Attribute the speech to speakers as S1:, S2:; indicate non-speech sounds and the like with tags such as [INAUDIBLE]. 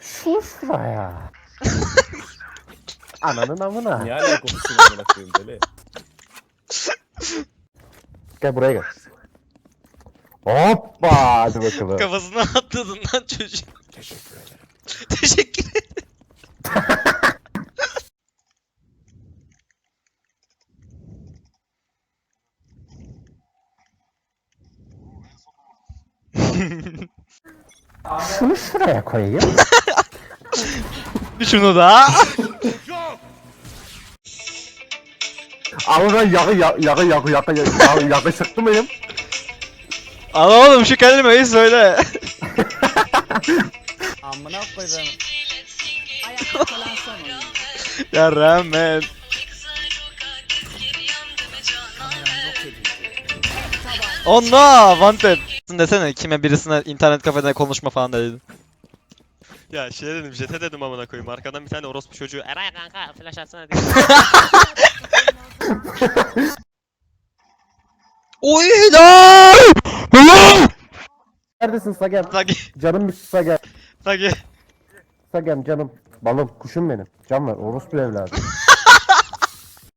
S1: Şu şuraya. [LAUGHS] Ananın amına.
S2: Ne alakası var amına koyayım deli.
S1: Gel buraya gel. Hoppa hadi bakalım.
S3: Kafasına atladın lan çocuk. Teşekkür ederim. Teşekkür ederim.
S1: Şunu şuraya koyayım. [LAUGHS]
S3: Şunu da.
S1: Ama ben yağı yağı yağı yağı yağı yağı yağı sıktı mıyım?
S3: Al oğlum şu kelimeyi söyle.
S2: Amına koyayım.
S4: Ayakta kalan son oyun.
S3: ya rağmen. Oh no, wanted. Desene kime birisine internet kafede konuşma falan dedin. Ya şey dedim, jete dedim amına koyayım. Arkadan bir tane orospu çocuğu Eray kanka flash atsana diye. [LAUGHS] Oy lan! Lan!
S1: Neredesin Sagem?
S3: Sagi,
S1: Canım bir Sagem.
S3: Sagi.
S1: Sagem canım. Balım kuşum benim. Can ver orospu evladı. [LAUGHS]